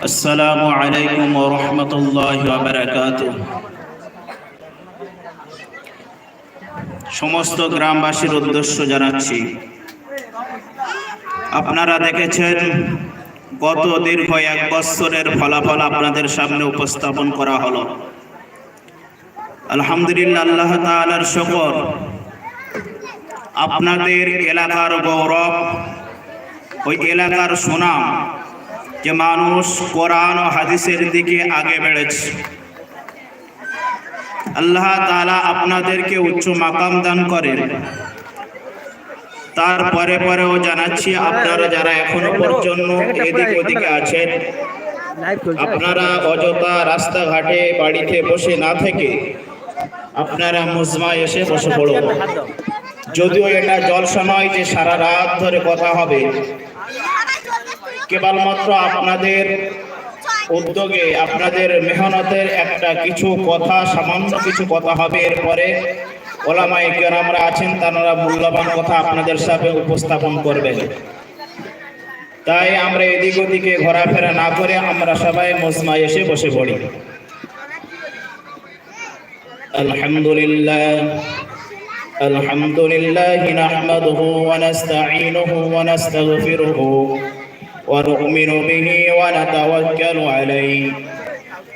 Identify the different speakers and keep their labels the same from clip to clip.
Speaker 1: السلام عليكم ورحمة الله وبركاته সমস্ত গ্রামবাসীর উদ্দেশ্য জানাচ্ছি আপনারা দেখেছেন গত দীর্ঘ এক বৎসরের ফলাফল আপনাদের সামনে উপস্থাপন করা হলো। আলহামদুলিল্লাহ, আল্লাহ শকর। আপনাদের এলাকার গৌরব, ওই এলাকার সুনাম যে মানুষ কোরআন ও হাদিসের দিকে আগে বেড়েছে। আল্লাহ তাআলা আপনাদেরকে উচ্চ মাকাম দান করেন। তারপরে পরেও জানাচ্ছি, আপনারা যারা এখনও পর্যন্ত এদিক ওদিকে আছেন, আপনারা অযথা রাস্তাঘাটে বাড়িতে বসে না থেকে আপনারা মুজমায় এসে বসে পড়ুন। যদিও এটা জলসা নয় যে সারা রাত ধরে কথা হবে, কেবলমাত্র আপনাদের উদ্যোগে, আপনাদের মেহনতের একটা কিছু কথা, সামান্য কিছু কথা হবে, এরপরে ওলামাই কেরামরা আছেন তারা মূল্যবান কথা আপনাদের সাথে উপস্থাপন করবেন তাই আমরা এদিক ওদিকে ঘোরাফেরা না করে আমরা সবাই মজমা এসে বসে পড়ি আলহামদুলিল্লাহ الحمد لله نحمده ونستعينه ونستغفره ونؤمن به ونتوكل عليه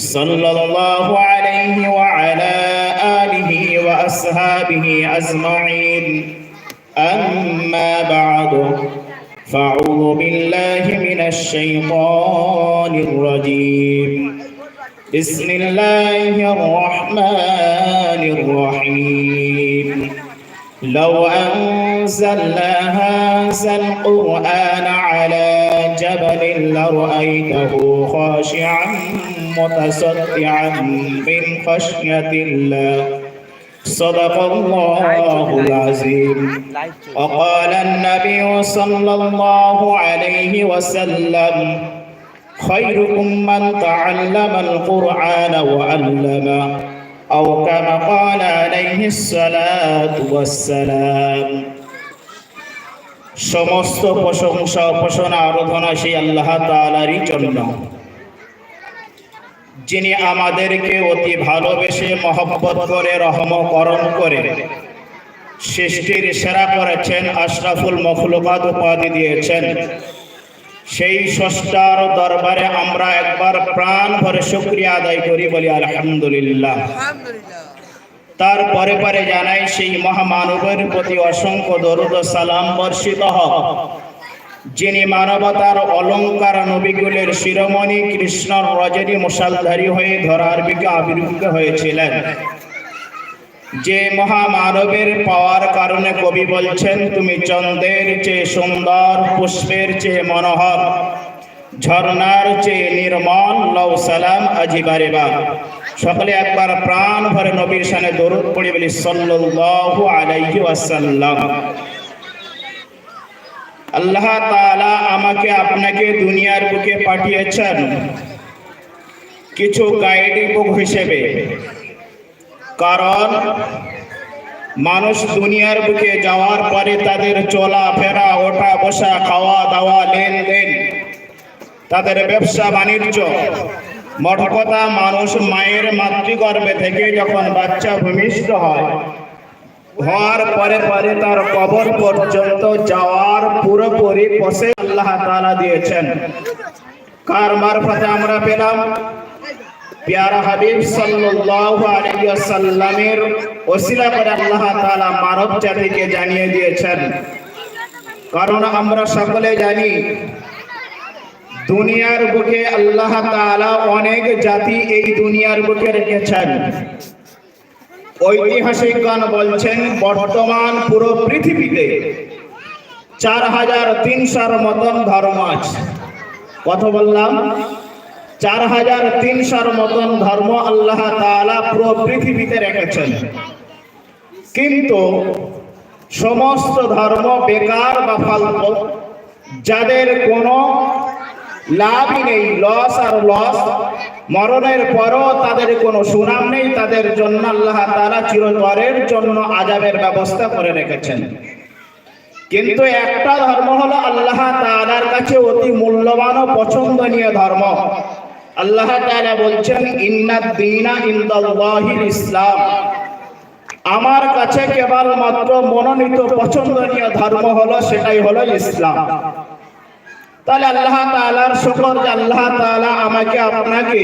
Speaker 1: صلى الله عليه وعلى آله وأصحابه أجمعين. أما بعد فأعوذ بالله من الشيطان الرجيم. بسم الله الرحمن الرحيم. لو أنزلنا هذا القرآن على جبل لرأيته خاشعا متصدعا من خشية الله. صدق الله العظيم. وقال النبي صلى الله عليه وسلم خيركم من تعلم القرآن وعلمه أو كما قال عليه الصلاة والسلام. সমস্ত প্রশংসা, উপাসনা, আরাধনা সেই আল্লাহ তাআলারই জন্য। যিনি আমাদেরকে অতি ভালোবেসে মহব্বত করে, রহমকরণ করে সৃষ্টির সেরা করেছেন, আশরাফুল মখলুকাত উপাধি দিয়েছেন। সেই ষষ্ঠার দরবারে আমরা একবার প্রাণ ভরে শুক্রিয়া আদায় করি বলি আলহামদুলিল্লাহ। তারপরে পরে পরে জানাই সেই মহামানবের প্রতি অসংখ্য দরুদ সালাম বর্ষিত হক। যিনি মানবতার অলঙ্কার নবীগুলের শিরোমণি কৃষ্ণর রজনী মশালধারী হয়ে ধরার বিকে আবির্ভূত হয়েছিলেন। যে মহামানবের পাওয়ার কারণে কবি বলছেন, তুমি চন্দ্রের চেয়ে সুন্দর, পুষ্পের চেয়ে মনোহর। ঝর্ণার চেয়ে নির্মল লৌ সালাম আজিবারে বা সকলে একবার প্রাণ ভরে নবীর সানে দরুদ পড়ি বলি, সাল্লাল্লাহু আলাইহি ওয়াসাল্লাম। আল্লাহ তাআলা আমাকে আপনাকে দুনিয়ার বুকে পাঠিয়েছেন কিছু গাইডিং বুক হিসেবে। কারণ মানুষ দুনিয়ার বুকে যাওয়ার পরে তাদের চলা ফেরা ওঠা বসা খাওয়া দাওয়া লেনদেন তাদের ব্যবসা বাণিজ্য। মোট মানুষ মায়ের মাতৃগর্ভে থেকে যখন বাচ্চা ভূমিষ্ঠ হয়, হওয়ার পরে পরে তার কবর পর্যন্ত যাওয়ার পুরোপুরি পশে আল্লাহ তাআলা দিয়েছেন। কার মারফতে আমরা পেলাম? প্যারা হাবিব সাল্লাল্লাহু ওসিলা করে আল্লাহ তাআলা মানব জাতিকে জানিয়ে দিয়েছেন। কারণ আমরা সকলে জানি দুনিয়ার বুকে আল্লাহ অনেক জাতি এই দুনিয়ার বুকে রেখেছেন। ঐতিহাসিকগণ বলছেন, বর্তমান পুরো পৃথিবীতে চার হাজার তিনশোর মতন ধর্ম আছে। কত বললাম? চার হাজার তিনশোর মতন ধর্ম আল্লাহ পুরো পৃথিবীতে রেখেছেন। কিন্তু সমস্ত ধর্ম বেকার বা ফালতু, যাদের কোনো লাভই নেই লস আর লস মরণের পরও তাদের কোনো সুনাম নেই, তাদের জন্য আল্লাহ তাআলা চিরতরের জন্য আজাবের ব্যবস্থা করে রেখেছেন। কিন্তু একটা ধর্ম হলো আল্লাহ তাআলার কাছে অতি মূল্যবান ও পছন্দনীয় ধর্ম। আল্লাহ তাআলা বলছেন ইন্নাদ দীনা ইনদাল্লাহিল ইসলাম। আমার কাছে কেবলমাত্র মনোনীত পছন্দনীয় ধর্ম হলো, সেটাই হলো ইসলাম। তাহলে আল্লাহ তাআলার শুকর যে আল্লাহ তাআলা আমাকে আপনাকে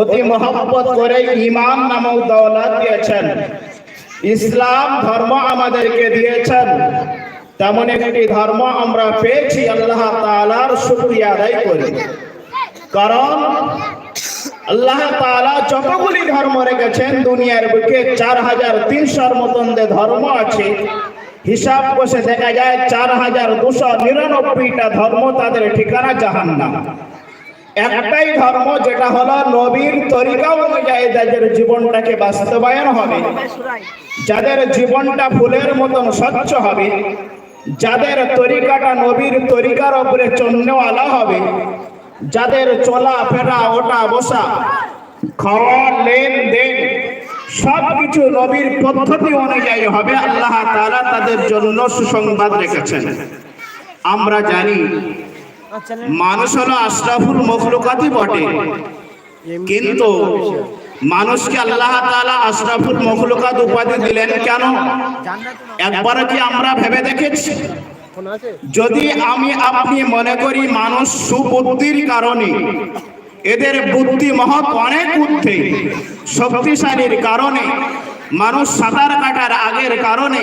Speaker 1: অতি মহব্বত করে ঈমান নামক দৌলত দিয়েছেন। ইসলাম ধর্ম আমাদেরকে দিয়েছেন। তেমন একটি ধর্ম আমরা পেয়েছি আল্লাহ তালার শুকরিয়া আদায় করি। কারণ আল্লাহ তাআলা যতগুলি ধর্ম রেখেছেন, দুনিয়ার বুকে চার হাজার তিনশোর মতন যে ধর্ম আছে হিসাব কষে দেখা যায় চার হাজার দুশো নিরানব্বইটা ধর্ম তাদের ঠিকানা জাহান্নাম। একটাই ধর্ম যেটা হলো নবীর তরিকা অনুযায়ী যাদের জীবনটাকে বাস্তবায়ন হবে, যাদের জীবনটা ফুলের মতন স্বচ্ছ হবে, যাদের তরিকাটা নবীর তরিকার উপরে চন্নওয়ালা হবে, যাদের চলা ফেরা ওটা বসা খাওয়া, লেনদেন সব কিছু নবীর পদ্ধতি অনুযায়ী হবে, আল্লাহ তাআলা তাদের জন্য সুসংবাদ রেখেছেন। আমরা জানি, মানুষ আশরাফুল মখলুকাতই বটে। কিন্তু মানুষকে আল্লাহ তাআলা আশরাফুল মখলুকাত উপাধি দিলেন কেন? একবার কি আমরা ভেবে দেখেছি? যদি আমি, আপনি মনে করি, মানুষ সুবুদ্ধির কারণে এদের বুদ্ধি মহৎ অনেক ঊর্ধ্বে। শক্তিশালীর কারণে, মানুষ সাঁতার কাটার আগের কারণে,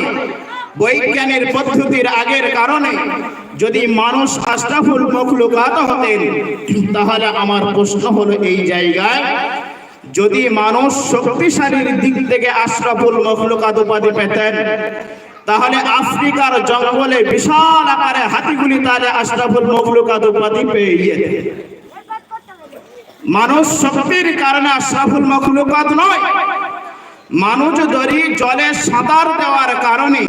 Speaker 1: বৈজ্ঞানিক পদ্ধতির আগের কারণে, যদি মানুষ আশরাফুল মখলুকাত হতেন, তাহলে আমার প্রশ্ন হলো এই জায়গায়, যদি মানুষ শক্তিশালীর দিক থেকে আশরাফুল মখলুকাত উপাধি পেতেন, তাহলে আফ্রিকার জঙ্গলে বিশাল আকারে হাতিগুলি তাহলে আশরাফুল মখলুকাত উপাধি পেয়ে যেত মানুষ শক্তির কারণে আশরাফুল মখলুকাত নয়। মানুষ যদি জলে সাঁতার দেওয়ার কারণে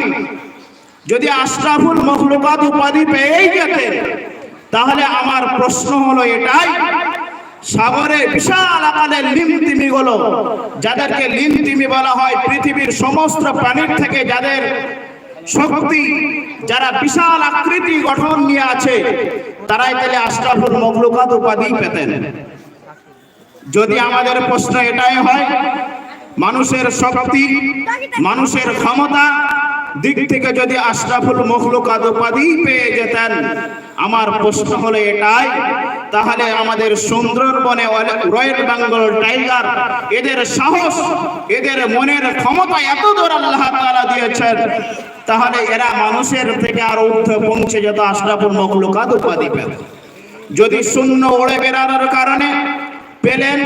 Speaker 1: যদি আশরাফুল মখলুকাত উপাধি পেয়েই যেতেন, তাহলে আমার প্রশ্ন হলো এটাই। সাগরে বিশাল আকারের লিমতিমি গুলো যাদেরকে লিমতিমি বলা হয় পৃথিবীর সমস্ত প্রাণীর থেকে, যাদের শক্তি যারা বিশাল আকৃতি গঠন নিয়ে আছে, তারাই তাহলে আশরাফুল মখলুকাত উপাধি পেতেন। যদি আমাদের প্রশ্ন এটাই হয়, মানুষের শক্তি, মানুষের ক্ষমতা, দিক থেকে যদি আশরাফুল মখলুকাত উপাধি পেয়ে যেতেন, আমার প্রশ্ন হলো এটাই, তাহলে আমাদের সুন্দরবনে রয়্যাল বেঙ্গল টাইগার, এদের সাহস, এদের মনের ক্ষমতা এত দূর আল্লাহ তাআলা দিয়েছেন, তাহলে এরা মানুষের থেকে আর ঊর্ধ্বে পৌঁছে যেত আশরাফুল মখলুকাত উপাধি পেত। যদি শূন্য উড়ে বেড়ানোর কারণে পেলেন।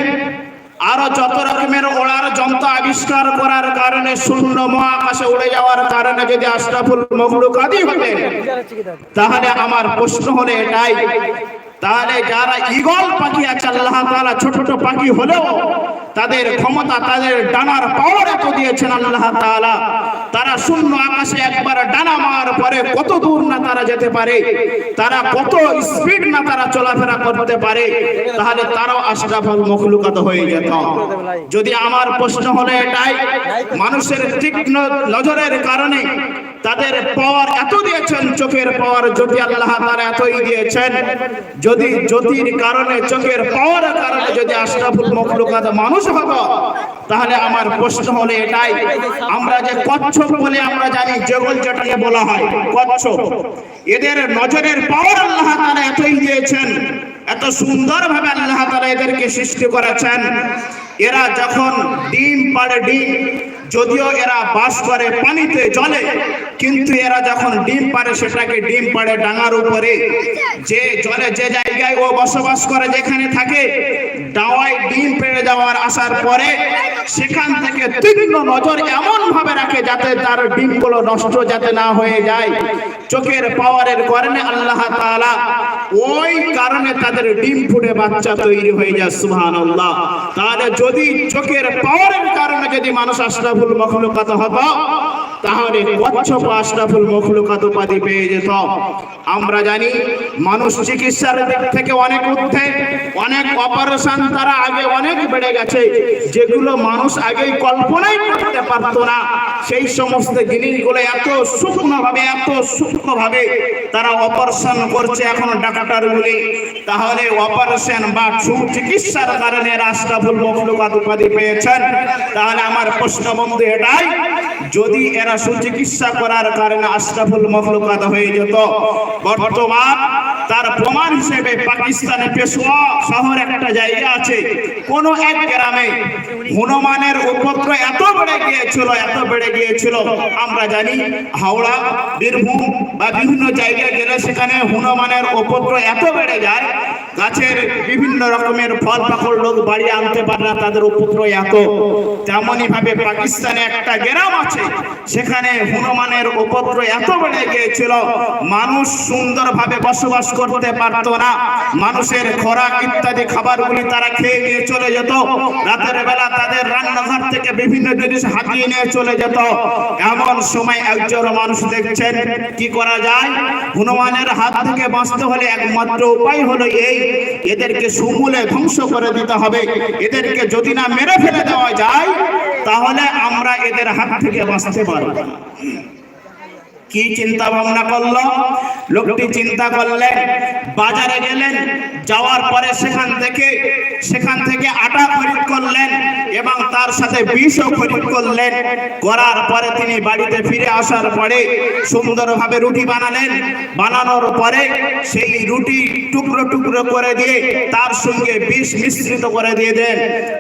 Speaker 1: আরও যত রকমের ওড়ার যন্ত্র আবিষ্কার করার কারণে শূন্য মহাকাশে উড়ে যাওয়ার কারণে যদি আশরাফুল আদি হতেন, তাহলে আমার প্রশ্ন হলে এটাই তাহলে যারা ইগল পাখি আছে, আল্লাহ তাআলা ছোট ছোট পাখি হলেও তাদের ক্ষমতা, তাদের ডানার পাওয়ার এত দিয়েছেন আল্লাহ তাআলা। তারা শূন্য আকাশে একবার ডানা মার পরে কত দূর না তারা যেতে পারে, তারা কত স্পিড না তারা চলাফেরা করতে পারে, তাহলে তারাও আশরাফুল মখলুকাত হয়ে যেত। যদি আমার প্রশ্ন হলো এটাই, মানুষের তীক্ষ্ণ নজরের কারণে তাদের পাওয়ার এত দিয়েছেন, চোখের পাওয়ার জ্যোতি আল্লাহ তারা এতই দিয়েছেন, যদি জ্যোতির কারণে, চোখের পাওয়ার কারণে যদি আশরাফুল মখলুকাত মানুষ হব তাহলে আমার প্রশ্ন হলো এটাই, আমরা যে কচ্ছপ বলে আমরা জানি, জগল যেটাকে বলা হয়, কচ্ছপ। এদের নজরের পাওয়ার আল্লাহ তারা এতই দিয়েছেন, এত সুন্দরভাবে আল্লাহ তারা এদেরকে সৃষ্টি করেছেন। এরা যখন ডিম পাড়ে ডিম, যদিও এরা বাস করে পানিতে জলে কিন্তু এরা যখন ডিম পারে সেটাকে ডিম পাড়ে ডাঙার উপরে। যে জলে যে জায়গায় ও বসবাস করে, যেখানে থাকে, ডাওয়ায় ডিম পেড়ে যাওয়ার আসার পরে সেখান থেকে তীক্ষ্ণ নজর এমন ভাবে রাখে যাতে তার ডিমগুলো নষ্ট যাতে না হয়ে যায়। চোখের পাওয়ারের কারণে আল্লাহ তাআলা ওই কারণে তাদের ডিম ফুটে বাচ্চা তৈরি হয়ে যায়, সুবহানাল্লাহ। তাহলে যদি চোখের পাওয়ারের কারণে যদি মানুষ আশরাফুল মখলুকাত হতো তাহলে কচ্ছপ আশরাফুল মখলুকাত উপাধি পেয়ে যেত। আমরা জানি মানুষ চিকিৎসার দিক থেকে অনেক উঠতে অনেক অপারেশন তারা আগে অনেক বেড়ে গেছে, যেগুলো মানুষ আগে কল্পনাই করতে পারতো না। সেই সমস্ত জিনিসগুলো এত ভাবে এত ভাবে তারা অপারেশন করছে এখন ডাক্তারগুলি। তাহলে অপারেশন বা সুচিকিৎসার কারণে রাষ্ট্রফুল মখলুকাত উপাধি পেয়েছেন। তাহলে আমার প্রশ্ন বন্ধু এটাই, যদি এরা সুচিকিৎসা করার কারণে আশরাফুল মখলুকাত হয়ে যেত, বর্তমান তার প্রমাণ হিসেবে পাকিস্তানে পেশোয়া শহর একটা জায়গা আছে। কোন এক গ্রামে হনুমানের উপদ্র এত বেড়ে গিয়েছিল, এত বেড়ে গিয়েছিল। আমরা জানি হাওড়া, বীরভূম বা বিভিন্ন জায়গায় গেলে সেখানে হনুমানের উপদ্র এত বেড়ে যায়, গাছের বিভিন্ন রকমের ফল পাকড় লোক বাড়ি আনতে পারে না, তাদের উপদ্র এত। তেমনই ভাবে পাকিস্তানে একটা গ্রাম আছে, সেখানে হনুমানের উপদ্র এত বেড়ে গিয়েছিল, মানুষ সুন্দরভাবে বসবাস করতে পারতো না। মানুষের খোরাক ইত্যাদি খাবারগুলি তারা খেয়ে নিয়ে চলে যেত। রাতের বেলা তাদের রান্নাঘর থেকে বিভিন্ন জিনিস হাতিয়ে নিয়ে চলে যেত। এমন সময় একজন মানুষ দেখছেন, কি করা যায়? হনুমানের হাত থেকে বাঁচতে হলে একমাত্র উপায় হলো এই, এদেরকে সমূলে ধ্বংস করে দিতে হবে। এদেরকে যদি না মেরে ফেলে দেওয়া যায়, তাহলে আমরা এদের হাত থেকে বাঁচতে পারব। কি চিন্তা ভাবনা করল? লোকটি চিন্তা করলেন বাজারে গেলেন, যাওয়ার পরে সেখান থেকে সেখান থেকে আটা খরিদ করলেন এবং তার সাথে বিষও খরিদ করলেন। করার পরে তিনি বাড়িতে ফিরে আসার পরে সুন্দরভাবে রুটি বানালেন। বানানোর পরে সেই রুটি টুকরো টুকরো করে দিয়ে তার সঙ্গে বিষ মিশ্রিত করে দিয়ে দেন।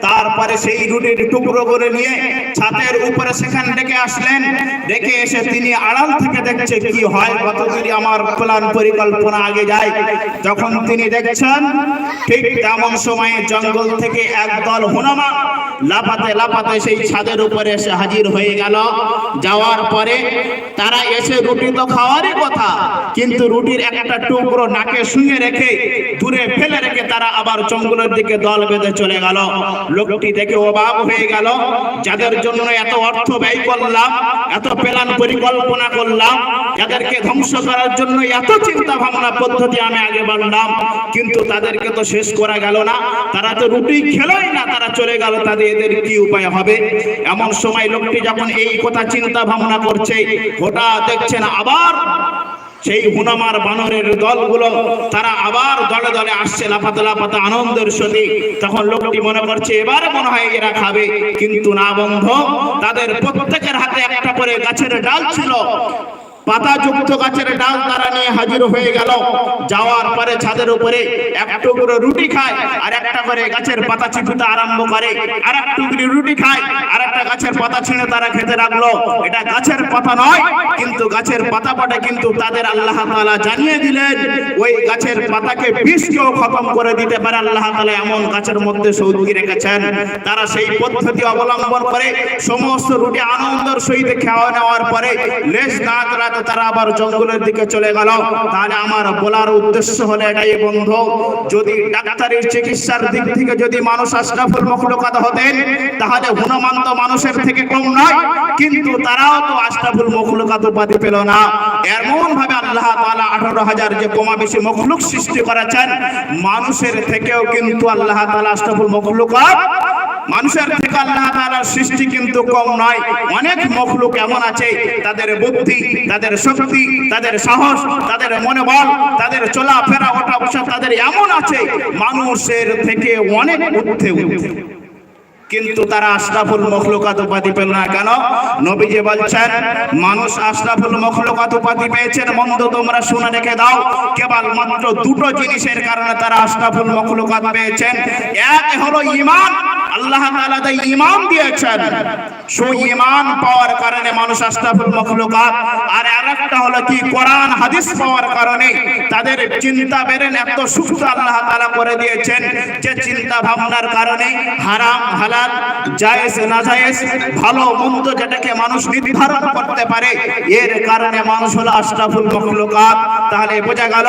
Speaker 1: তারপরে সেই রুটির টুকরো করে নিয়ে ছাদের উপরে সেখান থেকে আসলেন। রেখে এসে তিনি আড়াল থেকে দেখছে কি হয় কত যদি আমার প্ল্যান পরিকল্পনা আগে যায়, যখন তিনি দেখছেন, ঠিক তেমন সময়ে জঙ্গল থেকে একদল হনুমান লাফাতে লাফাতে সেই ছাদের উপরে এসে হাজির হয়ে গেল। যাওয়ার পরে তারা এসে রুটি তো খাওয়ারই কথা। কিন্তু রুটির একটা টুকরো নাকে শুয়ে রেখে দূরে ফেলে রেখে তারা আবার জঙ্গলের দিকে দল বেঁধে চলে গেল। লোকটি দেখে অবাক হয়ে গেল, যাদের জন্য এত অর্থ ব্যয় করলাম, এত প্ল্যান পরিকল্পনা করলাম, যাদেরকে ধ্বংস করার জন্য এত চিন্তা ভাবনা পদ্ধতি আমি আগে বাড়লাম, কিন্তু তাদেরকে তো শেষ করা গেল না। তারা তো রুটি খেলোই না, তারা চলে গেল, তাদের এদের কি উপায় হবে? এমন সময় লোকটি যখন এই কথা চিন্তা ভাবনা করছে, হঠাৎ দেখছেন আবার সেই হুনামার বানরের দলগুলো তারা আবার দলে দলে আসছে, লাফাতে লাফাতে আনন্দের সাথে তখন লোকটি মনে করছে, এবার মনে হয় এরা খাবে। কিন্তু না বন্ধ, তাদের প্রত্যেকের হাতে একটা করে গাছের ডাল ছিল। পাতাযুক্ত গাছের ডাল তারা নিয়ে হাজির হয়ে গেল। যাওয়ার পরে ছাদের উপরে এক টুকরো রুটি খায় আর একটা করে গাছের পাতা চিপুতে আরম্ভ করে। আর এক টুকরি রুটি খায়, আর একটা গাছের পাতা ছিঁড়ে তারা খেতে লাগল। এটা গাছের পাতা নয়, কিন্তু গাছের পাতা পাটা কিন্তু তাদের আল্লাহ তাআলা জানিয়ে দিলেন, ওই গাছের পাতাকে বিষকেও খতম করে দিতে পারে। আল্লাহ তাআলা এমন গাছের মধ্যে সৌদি রেখেছেন। তারা সেই পদ্ধতি অবলম্বন করে সমস্ত রুটি আনন্দের সহিত খাওয়া নেওয়ার পরে লেজ না রাতে তারা আবার জঙ্গলের দিকে চলে গেল। তাহলে আমার বলার উদ্দেশ্য হলো এটাই, বন্ধু, যদি ডাক্তারের চিকিৎসার দিক থেকে যদি মানুষ আশরাফুল মখলুকাত হতেন, তাহলে হনুমান মানুষের থেকে কম নয়, কিন্তু তারাও তো আশরাফুল মখলুকাত উপাধি পেল না। এমন ভাবে আল্লাহ তাআলা আঠারো হাজার যে কমা বেশি মখলুক সৃষ্টি করেছেন, মানুষের থেকেও কিন্তু আল্লাহ তাআলা আশরাফুল মখলুকাত মানুষের থেকে আল্লাহ তাআলার সৃষ্টি কিন্তু কম নয়। অনেক মখলুক এমন আছে, তাদের বুদ্ধি, তাদের শক্তি, তাদের সাহস, তাদের মনোবল, তাদের চলাফেরা ওঠা বসা তাদের এমন আছে, মানুষের থেকে অনেক ঊর্ধ্বে ঊর্ধ্বে কিন্তু তারা আশরাফুল মখলুকাত উপাধি পেল না কেন? নবীজি বলছেন, মানুষ আশরাফুল মখলুকাত উপাধি পেয়েছেন মন্দ তোমরা শুনে রেখে দাও। কেবল মাত্র দুটো জিনিসের কারণে তারা আশরাফুল মখলুকাত পেয়েছেন। এক হলো ঈমান আল্লাহ তাআলা ঈমান দিয়েছেন। সেই ঈমান পাওয়ার কারণে মানুষ আশরাফুল মাখলুকাত। আর আরেকটা হলো কি, কোরআন, হাদিস পাওয়ার কারণে তাদের চিন্তা বেরেন এত সুস্থ আল্লাহ তাআলা করে দিয়েছেন যে চিন্তা ভাবনার কারণে হারাম, হালাল, জায়েজ না জায়েজ ভালো, মন্দ যেটাকে মানুষ নির্ধারণ করতে পারে, এর কারণে মানুষ হলো আশরাফুল মাখলুকাত। তাহলে বোঝা গেল,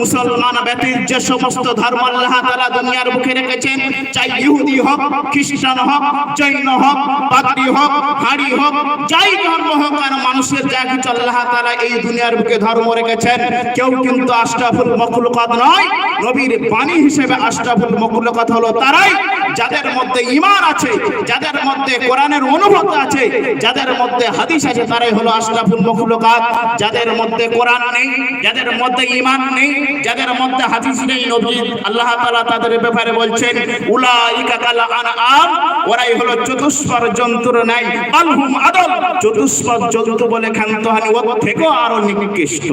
Speaker 1: মুসলমান ব্যতীত যে সমস্ত ধর্ম আল্লাহ তাআলা দুনিয়ার বুকে রেখেছেন, চাই ইহুদি হোক খ্রিস্টান হোক, জৈন হোক পাত্রী হোক, হাড়ি হোক, যাই ধর্ম হোক আর মানুষের যা কিছু আল্লাহ তাআলা এই দুনিয়ার বুকে ধর্ম রেখেছেন, কেউ কিন্তু আশরাফুল মাখলুকাত নয়, নবীর বাণী হিসেবে আশরাফুল মাখলুকাত হলো তারাই যাদের মধ্যে ইমান আছে, যাদের মধ্যে কোরআনের অনুভূত আছে, যাদের মধ্যে হাদিস আছে, তারাই হলো আশরাফুল মাখলুকাত। যাদের মধ্যে কোরআন নেই, যাদের মধ্যে ঈমান নেই, যাদের মধ্যে হাদিস নেই নবী, আল্লাহ তাআলা তাদের ব্যাপারে বলছেন, উলাইকা কাল আনআম, ওরাই হলো চতুষ্পর জন্তুর নাই আলহুম আদল চতুষ্পর জন্তু বলে খান্তহানি ও থেকেও আরও নিকৃষ্ট।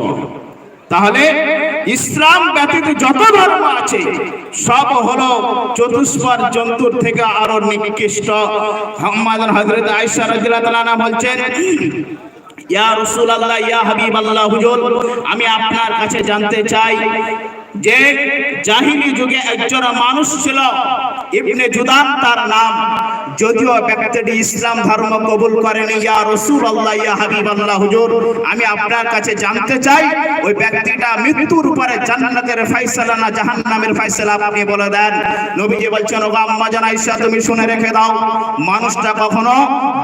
Speaker 1: তাহলে ইসলাম ব্যতীত যত ধর্ম আছে, সব হলো চতুষ্পর জন্তুর থেকে আরও নিকৃষ্ট। মোহাম্মদ হযরত আয়েশা রাদিয়াল্লাহু তাআলা বলছেন, ইয়া রাসূলুল্লাহ, ইয়া হাবিবাল্লাহ, হুজুর, আমি আপনার কাছে জানতে চাই যে জাহিলি যুগে একজন মানুষ ছিল, ইবনে জুদান তার নাম। যদিও ব্যক্তিটি ইসলাম ধর্ম কবুল করেনি, ইয়া রাসূলুল্লাহ, ইয়া হাবিবাল্লাহ, হুজুর, আমি আপনার কাছে জানতে চাই, ওই ব্যক্তিটা মৃত্যুর পরে জান্নাতের ফয়সালা না জাহান্নামের ফয়সালা আপনি বলে দেন? নবীজি বলছেন, ওগো আম্মা জান আয়েশা, তুমি শুনে রেখে দাও, মানুষটা কখনো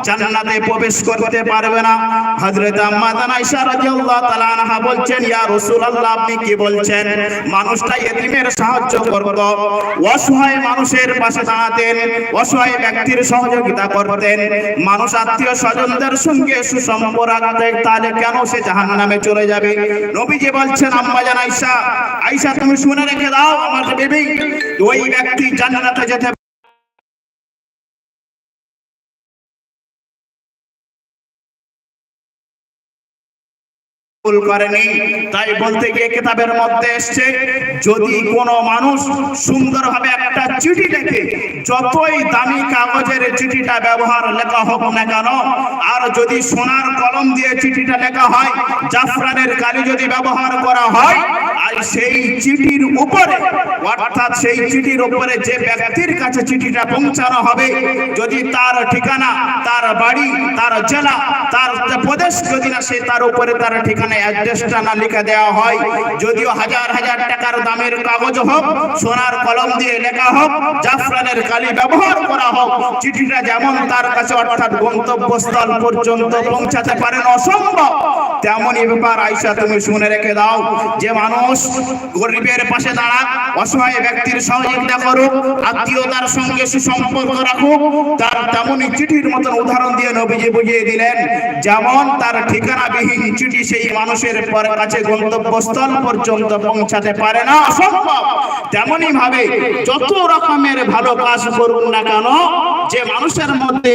Speaker 1: জান্নাতে প্রবেশ করতে পারবে না। হযরত আম্মা জান আয়েশা রাদিয়াল্লাহু তাআলা আনহা বলছেন, ইয়া রাসূলুল্লাহ, আপনি কি বলছেন? মানুষটা ইতিমের সাহায্য করত। অসহায় মানুষের পাশে দাঁড়াতেন, অসহায় ব্যক্তির সহযোগিতা করতেন। মানুষ আত্মীয় স্বজনদের সঙ্গে সুসম্পর্ক রাখতেন তাহলে কেন সে জাহান নামে চলে যাবে? নবীজি বলছেন, আম্মা জান আইসা আইসা তুমি শুনে রেখে দাও আমার বেবি ওই ব্যক্তি জান্নাতে যেতে কবুল করেনি। তাই বলতে গিয়ে কিতাবের মধ্যে এসছে, যদি কোনো মানুষ সুন্দরভাবে একটা চিঠি লেখে, যতই দামি কাগজের চিঠিটা ব্যবহার লেখা হোক না কেন, আর যদি সোনার কলম দিয়ে চিঠিটা লেখা হয়, জাফরানের কালি যদি ব্যবহার করা হয় সেই চিঠির উপরে, অর্থাৎ সেই চিঠির উপরে যে ব্যক্তির কাছে চিঠিটা পৌঁছানো হবে, যদি তার ঠিকানা, তার বাড়ি, তার জেলা, তার প্রদেশ যদি না, সে তার উপরে তার ঠিকানা অ্যাড্রেসটা না লিখে দেওয়া হয়। যদিও হাজার হাজার টাকার দামের কাগজ হোক, সোনার কলম দিয়ে লেখা হোক, জাফরানের কালি ব্যবহার করা হোক, চিঠিটা যেমন তার কাছে, অর্থাৎ গন্তব্যস্থল পর্যন্ত পৌঁছাতে পারেন, অসম্ভব। তেমনই ব্যাপার আয়সা তুমি শুনে রেখে দাও, যে মানুষ গরিবের পাশে দাঁড়াক অসহায় ব্যক্তির সহযোগিতা করুক আত্মীয়তার সঙ্গে সুসম্পর্ক রাখুক তার তেমনই চিঠির মতন উদাহরণ দিয়ে নবীজি বুঝিয়ে দিলেন, যেমন তার ঠিকানাবিহীন চিঠি সেই মানুষের পর কাছে গন্তব্যস্থল পর্যন্ত পৌঁছাতে পারে না, অসম্ভব। তেমনই ভাবে যত রকমের ভালো কাজ করুন না কেন, যে মানুষের মধ্যে